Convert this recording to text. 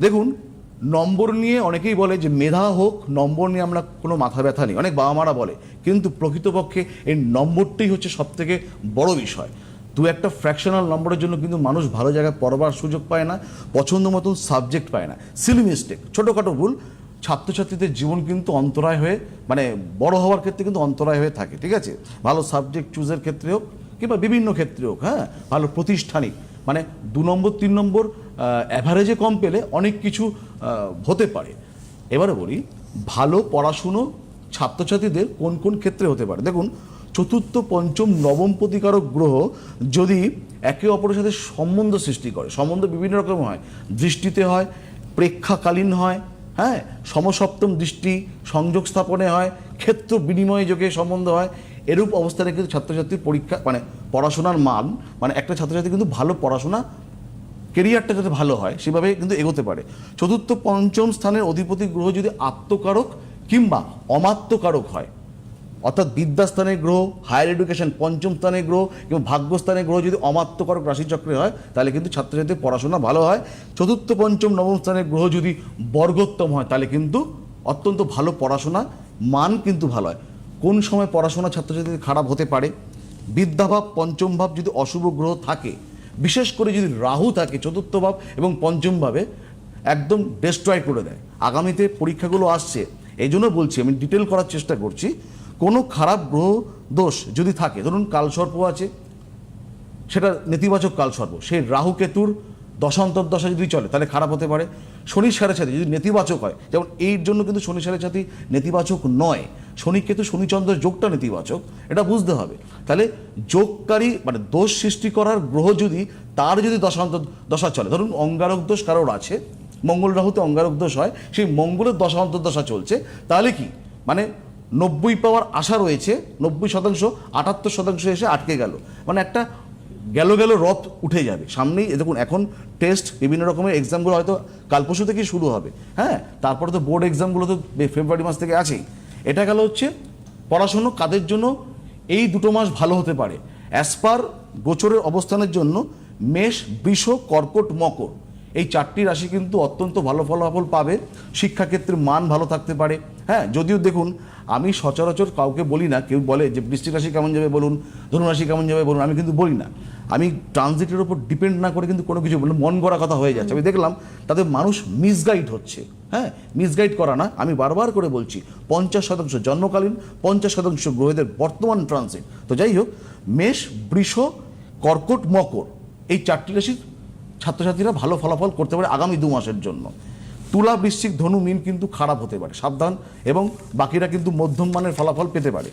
দেখুন, নম্বর নিয়ে অনেকেই বলে যে মেধা হোক, নম্বর নিয়ে আমরা কোনো মাথা ব্যথা নেই। অনেক বাবা মারা বলে। কিন্তু প্রকৃতপক্ষে এই নম্বরটাই হচ্ছে সব থেকে বড় বিষয়। দু একটা ফ্র্যাকশনাল নম্বরের জন্য কিন্তু মানুষ ভালো জায়গায় পড়বার সুযোগ পায় না, পছন্দ মতন সাবজেক্ট পায় না। সিলি মিস্টেক ছোটোখাটো ভুল। ছাত্রছাত্রীদের জীবন কিন্তু অন্তরায় হয়ে মানে বড় হওয়ার ক্ষেত্রে কিন্তু অন্তরায় হয়ে থাকে, ঠিক আছে? ভালো সাবজেক্ট চুজের ক্ষেত্রে হোক কিংবা বিভিন্ন ক্ষেত্রে হোক হ্যাঁ? ভালো প্রতিষ্ঠানিক। মানে দু নম্বর, তিন নম্বর অ্যাভারেজে কম পেলে অনেক কিছু হতে পারে। এবারে বলি, ভালো পড়াশুনো ছাত্রছাত্রীদের কোন কোন ক্ষেত্রে হতে পারে? দেখুন, চতুর্থ, পঞ্চম, নবম প্রতিকারক গ্রহ যদি একে অপরের সাথে সম্বন্ধ সৃষ্টি করে, সম্বন্ধ বিভিন্ন রকম হয়, দৃষ্টিতে হয়, প্রেক্ষাকালীন হয় হ্যাঁ সমসপ্তম দৃষ্টি সংযোগ স্থাপনে হয়, ক্ষেত্র বিনিময় যোগে সম্বন্ধ হয় এরূপ অবস্থানে কিন্তু ছাত্রছাত্রীর পরীক্ষা মানে পড়াশোনার মান মানে একটা ছাত্রছাত্রী কিন্তু ভালো পড়াশোনা, কেরিয়ারটা যাতে ভালো হয়, সেভাবে কিন্তু এগোতে পারে। চতুর্থ পঞ্চম স্থানের অধিপতি গ্রহ যদি আত্মকারক কিংবা অমাত্মকারক হয়, অর্থাৎ বিদ্যাস্থানের গ্রহ, হায়ার এডুকেশন পঞ্চম স্থানের গ্রহ, কিংবা ভাগ্যস্থানের গ্রহ যদি অমাত্মকারক রাশিচক্রে হয়, তাহলে কিন্তু ছাত্রছাত্রীর পড়াশোনা ভালো হয়। চতুর্থ পঞ্চম নবম স্থানের গ্রহ যদি বর্গোত্তম হয়, তাহলে কিন্তু অত্যন্ত ভালো পড়াশোনা, মান কিন্তু ভালো হয়। কোন সময় পড়াশোনা ছাত্রছাত্রীদের খারাপ হতে পারে? বিদ্যাভাব পঞ্চম ভাব যদি অশুভ গ্রহ থাকে, বিশেষ করে যদি রাহু থাকে, চতুর্থ ভাব এবং পঞ্চম ভাবে একদম ডেস্ট্রয় করে দেয়। আগামীতে পরীক্ষাগুলো আসছে এই জন্য বলছি, আমি ডিটেল করার চেষ্টা করছি, কোনো খারাপ গ্রহ দোষ যদি থাকে, ধরুন কালসর্প আছে, সেটা নেতিবাচক কালসর্প সেই রাহু কেতুর দশান্তর দশা যদি চলে, তাহলে খারাপ হতে পারে। শনি সাড়ে সাথে যদি নেতিবাচক হয়, যেমন এর জন্য কিন্তু শনি সাড়ে সাথে নেতিবাচক নয় শনি কেতু শনিচন্দ্রের যোগটা নেতিবাচক, এটা বুঝতে হবে। তাহলে যোগকারী মানে দোষ সৃষ্টি করার গ্রহ যদি, তার যদি দশান্তর দশা চলে, ধরুন অঙ্গারক দোষ কারোর আছে, মঙ্গল রাহুতে অঙ্গারক দোষ হয়, সেই মঙ্গলের দশা চলছে, তাহলে কি? মানে নব্বই পাওয়ার আশা রয়েছে, নব্বই শতাংশ, আটাত্তর শতাংশ এসে আটকে গেল। মানে একটা গেল গেল রথ উঠে যাবে। সামনেই দেখুন, এখন টেস্ট বিভিন্ন রকমের এক্সামগুলো হয়তো কাল পরশু থেকেই শুরু হবে। হ্যাঁ তারপরে তো বোর্ড এক্সামগুলো তো ফেব্রুয়ারি মাস থেকে আছেই। এটা গেল হচ্ছে পড়াশুনো কাদের জন্য? এই দুটো মাস ভালো হতে পারে। অ্যাসপার গোচরের অবস্থানের জন্য মেষ, বিষ, কর্কট, মকর। এই চারটি রাশি কিন্তু অত্যন্ত ভালো ফলাফল পাবে। শিক্ষাক্ষেত্রে মান ভালো থাকতে পারে। হ্যাঁ যদিও দেখুন, আমি সচরাচর কাউকে বলি না, কেউ বলে যে বৃষ্টিক রাশি কেমন যাবে বলুন, ধনু রাশি কেমন যাবে বলুন, আমি কিন্তু বলি না। আমি ট্রানজিটের উপর ডিপেন্ড না করে কিন্তু কোনো কিছু বলি না। মন গড়া কথা হয়ে যাচ্ছে। আমি দেখলাম, তাতে মানুষ মিসগাইড হচ্ছে। হ্যাঁ মিসগাইড করা না, আমি বারবার করে বলছি, পঞ্চাশ শতাংশ জন্মকালীন, পঞ্চাশ শতাংশ গ্রহদের বর্তমান ট্রানজিট। তো যাই হোক, মেষ, বৃষ, কর্কট, মকর, এই চারটি রাশির ছাত্রছাত্রীরা ভালো ফলাফল করতে পারে আগামী দু মাসের জন্য। তুলা, বৃশ্চিক, ধনু, মিন কিন্তু খারাপ হতে পারে, সাবধান, এবং বাকিরা কিন্তু মধ্যম মানের ফলাফল পেতে পারে।